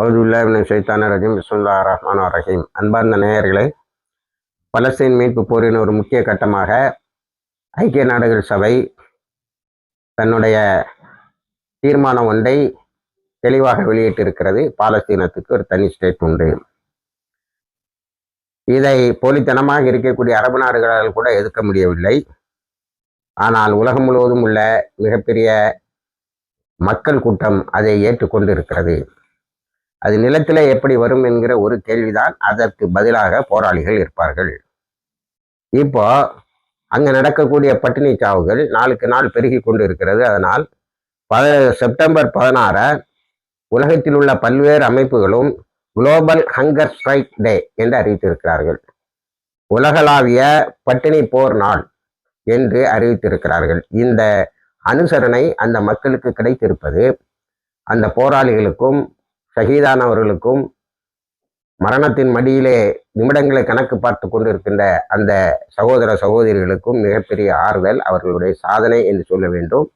அவுதுல்லாஹின் சைத்தான ரஜீம். பிஸ்முல்லா ரஹ்மான் ரஹீம். அன்பார்ந்த நேயர்களே பலஸ்தீன் மீட்பு போரின் ஒரு முக்கிய கட்டமாக ஐக்கிய நாடுகள் சபை தன்னுடைய தீர்மானம் ஒன்றை தெளிவாக வெளியிட்டிருக்கிறது. பாலஸ்தீனத்துக்கு ஒரு தனி ஸ்டேட் உண்டு. இதை போலித்தனமாக இருக்கக்கூடிய அரபு நாடுகளால் கூட எதிர்க்க முடியவில்லை. ஆனால் உலகம் முழுவதும் உள்ள மிகப்பெரிய மக்கள் கூட்டம் அதை ஏற்றுக்கொண்டு இருக்கிறது அது நிலத்தில் எப்படி வரும் என்கிற ஒரு கேள்விதான் அதற்கு பதிலாக போராளிகள் இருப்பார்கள். இப்போ அங்கே நடக்கக்கூடிய பட்டினி சாவுகள் நாளுக்கு நாள் பெருகி கொண்டு இருக்கிறது அதனால் பத செப்டம்பர் பதினாற உலகத்தில் உள்ள பல்வேறு அமைப்புகளும் குளோபல் ஹங்கர் ஸ்ட்ரைக் டே என்று அறிவித்திருக்கிறார்கள். உலகளாவிய பட்டினி போர் நாள் என்று அறிவித்திருக்கிறார்கள். இந்த அனுசரணை அந்த மக்களுக்கு கிடைத்திருப்பது அந்த போராளிகளுக்கும் ஷஹீதானவர்களுக்கும் மரணத்தின் மடியிலே நிமிடங்களை கணக்கு பார்த்து கொண்டிருக்கின்ற அந்த சகோதர சகோதரிகளுக்கும் மிகப்பெரிய ஆறுதல் அவர்களுடைய சாதனை என்று சொல்ல வேண்டும்.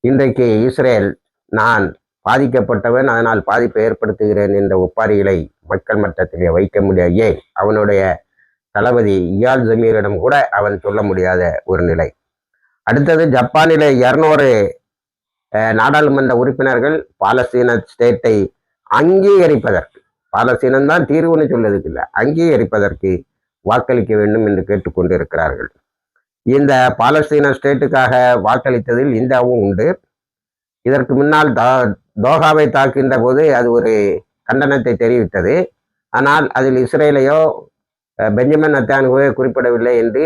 இன்றைக்கு இஸ்ரேல் நான் பாதிக்கப்பட்டவன் அதனால் பாதிப்பை ஏற்படுத்துகிறேன் என்ற ஒப்பாரிகளை மக்கள் மட்டத்திலே வைக்க முடியாது. ஏன்? அவனுடைய தளபதி இயால் ஜமீரிடம் கூட அவன் சொல்ல முடியாத ஒரு நிலை. அடுத்தது ஜப்பானிலே இரநூறு நாடாளுமன்ற உறுப்பினர்கள் பாலஸ்தீன ஸ்டேட்டை அங்கீகரிப்பதற்கு பாலஸ்தீனம் தான் தீர்வுன்னு சொல்லதுக்கு இல்லை அங்கீகரிப்பதற்கு வாக்களிக்க வேண்டும் என்று கேட்டுக்கொண்டிருக்கிறார்கள். இந்த பாலஸ்தீன ஸ்டேட்டுக்காக வாக்களித்ததில் இந்தியாவும் உண்டு. இதற்கு முன்னால் தா தோஹாவை தாக்கின்ற போது அது ஒரு கண்டனத்தை தெரிவித்தது. ஆனால் அதில் இஸ்ரேலையோ பெஞ்சமின் நத்தானுகோ குறிப்பிடவில்லை என்று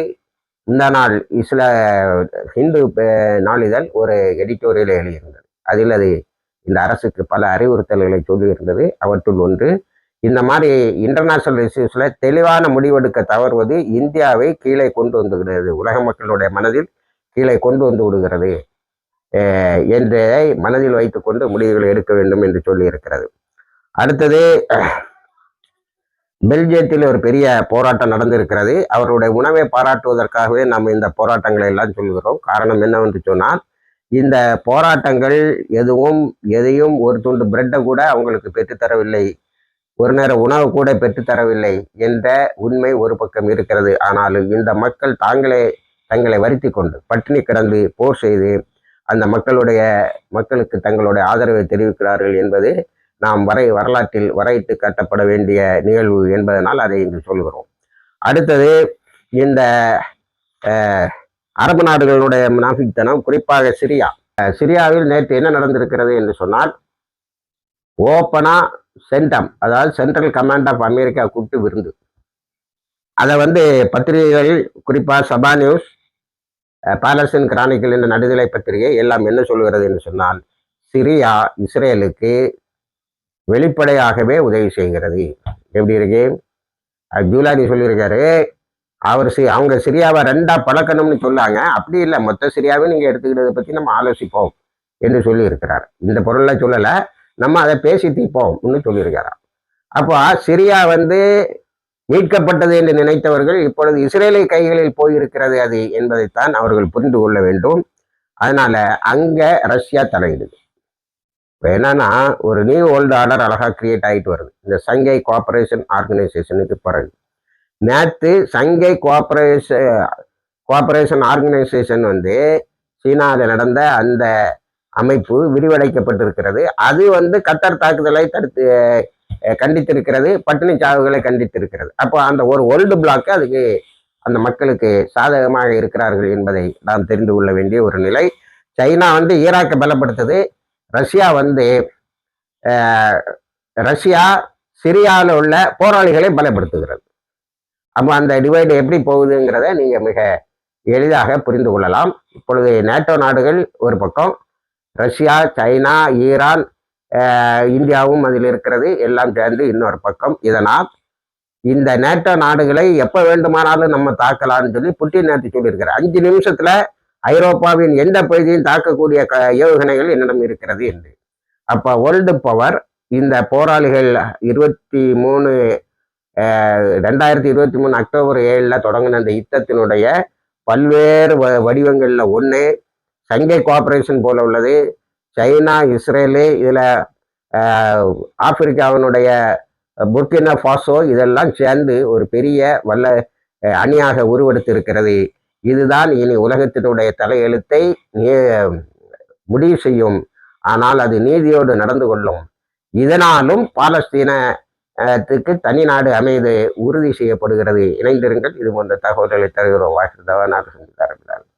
இந்த நாள் இஸ்ல ஹிந்து நாளிதழ் ஒரு எடிட்டோரியல் எழுதியிருந்தது. அதில் அது இந்த அரசுக்கு பல அறிவுறுத்தல்களை சொல்லியிருந்தது. அவற்றுள் ஒன்று இந்த மாதிரி இன்டர்நேஷனல் இஷ்யூஸில் தெளிவான முடிவெடுக்க தவறுவது இந்தியாவை கீழே கொண்டு வந்துகிறது உலக மக்களுடைய மனதில் கீழே கொண்டு வந்து விடுகிறது என்றதை மனதில் வைத்துக்கொண்டு முடிவுகளை எடுக்க வேண்டும் என்று சொல்லியிருக்கிறது. அடுத்தது பெல்ஜியத்தில் ஒரு பெரிய போராட்டம் நடந்திருக்கிறது. அவருடைய உணவை பாராட்டுவதற்காகவே நம்ம இந்த போராட்டங்களை எல்லாம் சொல்கிறோம். காரணம் என்னவென்று சொன்னால் இந்த போராட்டங்கள் எதுவும் எதையும் ஒரு துண்டு பிரெட்டை கூட அவங்களுக்கு பெற்றுத்தரவில்லை ஒரு நேர உணவு கூட பெற்றுத்தரவில்லை என்ற உண்மை ஒரு பக்கம் இருக்கிறது. ஆனாலும் இந்த மக்கள் தாங்களே தங்களை வருத்தி கொண்டு பட்டினி கிடந்து போர் செய்து அந்த மக்களுடைய மக்களுக்கு தங்களுடைய ஆதரவை தெரிவிக்கிறார்கள் என்பது நாம் வரை வரலாற்றில் வரையிட்டு காட்டப்பட வேண்டிய நிகழ்வு என்பதனால் அதை இன்று சொல்கிறோம் அடுத்தது இந்த அரபு நாடுகளுடைய முனாஃபிக்தனம் குறிப்பாக சிரியா. சிரியாவில் நேற்று என்ன நடந்திருக்கிறது என்று சொன்னால் ஓப்பனா சென்டம் அதாவது சென்ட்ரல் கமாண்ட் ஆஃப் அமெரிக்கா கூப்பிட்டு விருந்து. அதை வந்து பத்திரிகைகள் குறிப்பாக சபா நியூஸ் பாலஸ்தீன் கிரானிக்கல் என்ற நடுநிலை பத்திரிகை எல்லாம் என்ன சொல்கிறது என்று சொன்னால் சிரியா இஸ்ரேலுக்கு வெளிப்படையாகவே உதவி செய்கிறது. எப்படி இருக்கு? ஜூலாரி சொல்லியிருக்காரு. அவர் சி அவங்க சிரியாவை ரெண்டா பழக்கணும்னு சொன்னாங்க. அப்படி இல்லை மொத்த சிரியாவை நீங்கள் எடுத்துக்கிறத பற்றி நம்ம ஆலோசிப்போம் என்று சொல்லியிருக்கிறார். இந்த பொருளை சொல்லலை. நம்ம அதை பேசி தீர்ப்போம்னு சொல்லியிருக்கிறார். அப்போ சிரியா வந்து மீட்கப்பட்டது என்று நினைத்தவர்கள் இப்பொழுது இஸ்ரேலை கைகளில் போயிருக்கிறது அது என்பதைத்தான் அவர்கள் புரிந்து கொள்ள வேண்டும். அதனால அங்க ரஷ்யா தலையிடுது. இப்போ என்னன்னா ஒரு நியூ ஓல்டு ஆர்டர் அழகாக கிரியேட் ஆகிட்டு வருது. இந்த சங்கை கோஆபரேஷன் ஆர்கனைசேஷனுக்கு பிறகு. நேற்று சங்கை கோஆபரேஷன் கோஆபரேஷன் ஆர்கனைசேஷன் வந்து சீனாவில் நடந்த அந்த அமைப்பு விரிவடைக்கப்பட்டிருக்கிறது. அது வந்து கத்தர் தாக்குதலை தடுத்து கண்டித்திருக்கிறது பட்டினி சாவுகளை கண்டித்திருக்கிறது. அப்போ அந்த ஒரு ஓல்டு பிளாக்கு அதுக்கு அந்த மக்களுக்கு சாதகமாக இருக்கிறார்கள் என்பதை நாம் தெரிந்து கொள்ள வேண்டிய ஒரு நிலை. சைனா வந்து ஈராக்கை பலப்படுத்துது. ரஷ்யா வந்து ரஷ்யா சிரியாவில் உள்ள போராளிகளை பலப்படுத்துகிறது. அப்போ அந்த டிவைடு எப்படி போகுதுங்கிறத நீங்கள் மிக எளிதாக புரிந்து கொள்ளலாம். இப்பொழுது நேட்டோ நாடுகள் ஒரு பக்கம் ரஷ்யா சைனா ஈரான் இந்தியாவும் அதில் இருக்கிறது எல்லாம் சேர்ந்து இன்னொரு பக்கம். இதனால் இந்த நேட்டோ நாடுகளை எப்போ வேண்டுமானாலும் நம்ம தாக்கலாம்னு சொல்லி புட்டின் நேற்று சொல்லியிருக்கிறார். அஞ்சு நிமிஷத்தில் ஐரோப்பாவின் எந்த பகுதியும் தாக்கக்கூடிய க ஏவுகணைகள் என்னிடம் இருக்கிறது என்று. அப்போ வேர்ல்டு பவர் இந்த போராளிகள் இருபத்தி மூணு ரெண்டாயிரத்தி இருபத்தி மூணு அக்டோபர் ஏழில் தொடங்கின அந்த யுத்தத்தினுடைய பல்வேறு வ வடிவங்களில் ஒன்று சங்கை கோஆப்ரேஷன் போல உள்ளது. சைனா இஸ்ரேலு இதில் ஆப்பிரிக்காவினுடைய புர்கினா ஃபாசோ இதெல்லாம் சேர்ந்து ஒரு பெரிய வல்ல அணியாக உருவெடுத்திருக்கிறது. இதுதான் இனி உலகத்தினுடைய தலையெழுத்தை நீ- முடிவு செய்யும். ஆனால் அது நீதியோடு நடந்து கொள்ளும். இதனாலும் பாலஸ்தீனத்துக்கு தனி நாடு அமைது உறுதி செய்யப்படுகிறது. இணைந்திருங்கள். இது போன்ற தகவல்களை தருகிறோம். வாய்ப்பு நான் செஞ்சு தரேன்